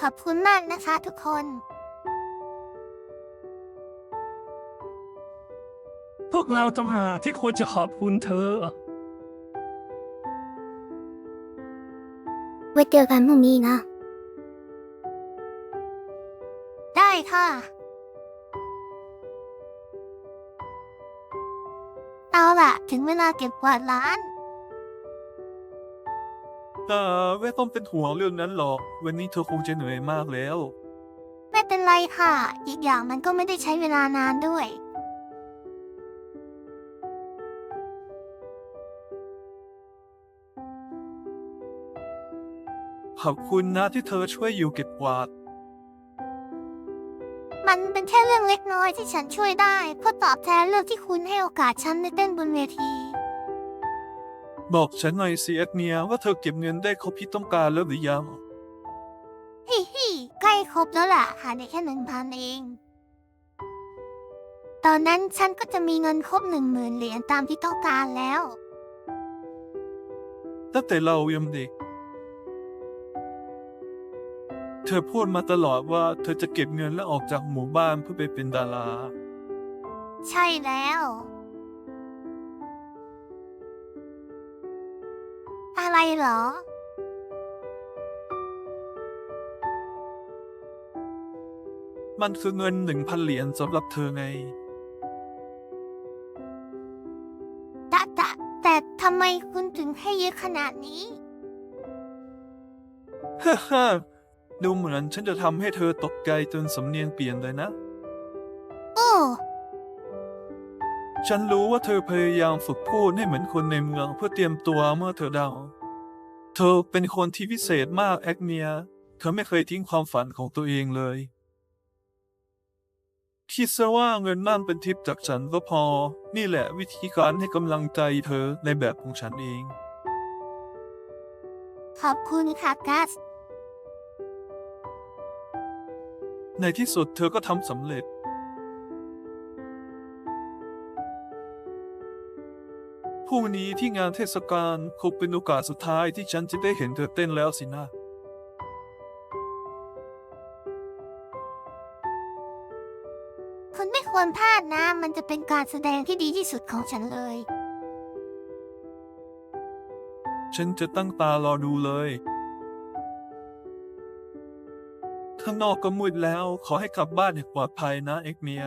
ขอบคุณมากนะคะทุกคน พวกเราต้องหากที่ควรจะขอบคุณเธอ ไว้เจอกันพรุ่งนี้นะ ได้ค่ะ เอาล่ะ ถึงเวลาเก็บกวาดร้าน แต่ไม่ต้องเป็นห่วงเรื่องนั้นหรอก วันนี้เธอคงจะเหนื่อยมากแล้ว ไม่เป็นไรค่ะ อีกอย่างมันก็ไม่ได้ใช้เวลานานด้วย ขอบคุณนะที่เธอช่วยอยู่เก็บกวาด มันเป็นแค่เรื่องเล็กน้อยที่ฉันช่วยได้ เพื่อตอบแทนเรื่องที่คุณให้โอกาสฉันได้เต้นบนเวที บอกฉันหน่อยสิแอดเมียว่าเธอเก็บเงินได้ครบที่ต้องการแล้วหรือยัง ฮิฮิใกล้ครบแล้วล่ะ หาได้แค่หนึ่งพันเอง ตอนนั้นฉันก็จะมีเงินครบหนึ่งหมื่นเหรียญตามที่ต้องการแล้ว ตั้งแต่เรายังเด็ก เธอพูดมาตลอดว่าเธอจะเก็บเงินและออกจากหมู่บ้านเพื่อไปเป็นดารา ใช่แล้ว อะไรเหรอ มันคือเงินหนึ่งพันเหรียญสำหรับเธอไงแต่แต่แต่ทำไมคุณถึงให้เยอะขนาดนี้ ฮ่าฮ่าดูเหมือนฉันจะทำให้เธอตกใจจนสำเนียงเปลี่ยนเลยนะ โอ้ ฉันรู้ว่าเธอพยายามฝึกพูดให้เหมือนคนในเมืองเพื่อเตรียมตัวเมื่อเธอเดา เธอเป็นคนที่พิเศษมากแอกเมีย เธอไม่เคยทิ้งความฝันของตัวเองเลยคิดซะว่าเงินนั่นเป็นทิปจากฉันก็พอ นี่แหละวิธีการให้กำลังใจเธอในแบบของฉันเอง ขอบคุณค่ะกัส ในที่สุดเธอก็ทำสำเร็จ พรุ่งนี้ที่งานเทศกาลคงเป็นโอกาสสุดท้ายที่ฉันจะได้เห็นเธอเต้นแล้วสินะ คุณไม่ควรพลาดนะ มันจะเป็นการแสดงที่ดีที่สุดของฉันเลย ฉันจะตั้งตารอดูเลย ข้างนอกก็มืดแล้ว ขอให้กลับบ้านอย่างปลอดภัยนะเอ็กเมีย